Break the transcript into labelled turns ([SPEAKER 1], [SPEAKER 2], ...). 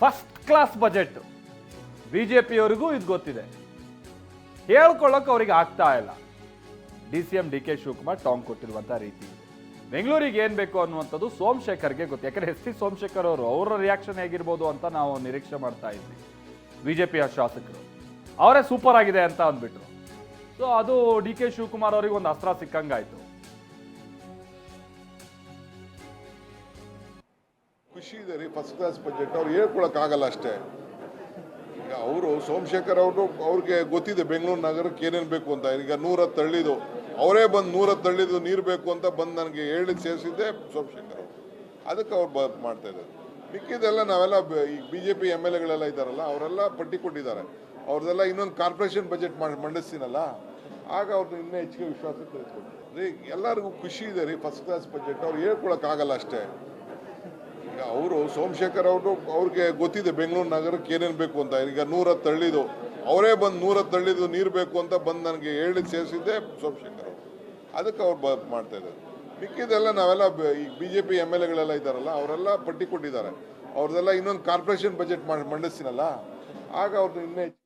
[SPEAKER 1] First class budget B J ಪಿಯವರಿಗೂ ಇದು ಗೊತ್ತಿದೆ. ಹೇಳ್ಕೊಳ್ಳೋಕೆ ಅವರಿಗೆ ಆಗ್ತಾ ಇಲ್ಲ. D C M D K Shivakumar ಟಾಂಗ್ ಕೊಟ್ಟಿರುವಂಥ ರೀತಿ. ಬೆಂಗಳೂರಿಗೆ ಏನು ಬೇಕು ಅನ್ನುವಂಥದ್ದು ಸೋಮಶೇಖರ್ಗೆ ಗೊತ್ತು. ಯಾಕಂದ್ರೆ ಎಸ್ ಸಿ ಸೋಮಶೇಖರ್ ಅವರು, ಅವರ ರಿಯಾಕ್ಷನ್ ಹೇಗಿರ್ಬೋದು ಅಂತ ನಾವು ನಿರೀಕ್ಷೆ ಮಾಡ್ತಾ ಇದ್ವಿ. ಬಿ ಜೆ ಪಿಯ ಶಾಸಕರು. ಅವರೇ ಸೂಪರ್ ಆಗಿದೆ ಅಂತ ಅಂದ್ಬಿಟ್ರು. ಸೊ ಅದು ಡಿ ಕೆ ಶಿವಕುಮಾರ್ ಅವರಿಗೆ ಒಂದು ಅಸ್ತ್ರ ಸಿಕ್ಕಂಗಾಯ್ತು.
[SPEAKER 2] ಖುಷಿ ಇದೆ ರೀ ಫಸ್ಟ್ ಕ್ಲಾಸ್ ಬಜೆಟ್ ಅವ್ರು ಹೇಳ್ಕೊಳಕ್ಕಾಗಲ್ಲ ಅಷ್ಟೇ. ಈಗ ಅವರು ಸೋಮಶೇಖರ್ ಅವರು ಅವ್ರಿಗೆ ಗೊತ್ತಿದೆ, ಬೆಂಗಳೂರು ನಗರಕ್ಕೆ ಏನೇನು ಬೇಕು ಅಂತ. ಈಗ ನೂರ ತಳ್ಳಿದು, ಅವರೇ ಬಂದು ನೂರ ತಳ್ಳಿದು ನೀರು ಬೇಕು ಅಂತ ಬಂದು ನನಗೆ ಹೇಳಿ ಸೇರಿಸಿದ್ದೆ ಸೋಮಶೇಖರ್ ಅವರು. ಅದಕ್ಕೆ ಅವ್ರು ಬ ಮಾಡ್ತಾ ಇದ್ದಾರೆ. ಮಿಕ್ಕಿದೆಲ್ಲ ನಾವೆಲ್ಲ ಈ B J P M L ಎಗಳೆಲ್ಲ ಇದ್ದಾರಲ್ಲ, ಅವರೆಲ್ಲ ಪಟ್ಟಿ ಕೊಟ್ಟಿದ್ದಾರೆ. ಅವ್ರದ್ದೆಲ್ಲ ಇನ್ನೊಂದು ಕಾರ್ಪೊರೇಷನ್ ಬಜೆಟ್ ಮಾಡಿ, ಮಂಡಿಸ್ತೀನಲ್ಲ, ಆಗ ಅವ್ರನ್ನ ಇನ್ನೂ ಹೆಚ್ಚಿಗೆ ವಿಶ್ವಾಸ ತೆಗೆದುಕೊಂಡು ರೀ, ಎಲ್ಲರಿಗೂ ಖುಷಿ ಇದೆ ರೀ ಫಸ್ಟ್ ಕ್ಲಾಸ್ ಬಜೆಟ್ ಅವ್ರು ಹೇಳ್ಕೊಳಕ್ಕಾಗಲ್ಲ ಅಷ್ಟೇ. ಅವರು ಸೋಮಶೇಖರ್ ಅವರು ಅವ್ರಿಗೆ ಗೊತ್ತಿದೆ ಬೆಂಗಳೂರು ನಗರಕ್ಕೆ ಏನೇನು ಬೇಕು ಅಂತ. ಈಗ ನೂರ ತಳ್ಳಿದು ಅವರೇ ಬಂದು ನೂರ ತಳ್ಳಿದು ನೀರು ಬೇಕು ಅಂತ ಬಂದು ನನಗೆ ಹೇಳಿ ಸೇರಿಸಿದ್ದೆ ಸೋಮಶೇಖರ್ ಅವರು. ಅದಕ್ಕೆ ಅವ್ರು ಬ ಮಾಡ್ತಾ ಇದ್ದಾರೆ. ಮಿಕ್ಕಿದೆಲ್ಲ ನಾವೆಲ್ಲ ಬ- ಈ B J P M L ಎಗಳೆಲ್ಲ ಇದ್ದಾರಲ್ಲ, ಅವರೆಲ್ಲ ಪಟ್ಟಿ ಕೊಟ್ಟಿದ್ದಾರೆ. ಅವ್ರದ್ದೆಲ್ಲ ಇನ್ನೊಂದು ಕಾರ್ಪೊರೇಷನ್ ಬಜೆಟ್ ಮಾಡಿ, ಮಂಡಿಸ್ತೀನಲ್ಲ. ಆಗ ಅವ್ರದ್ದು ಇನ್ನೂ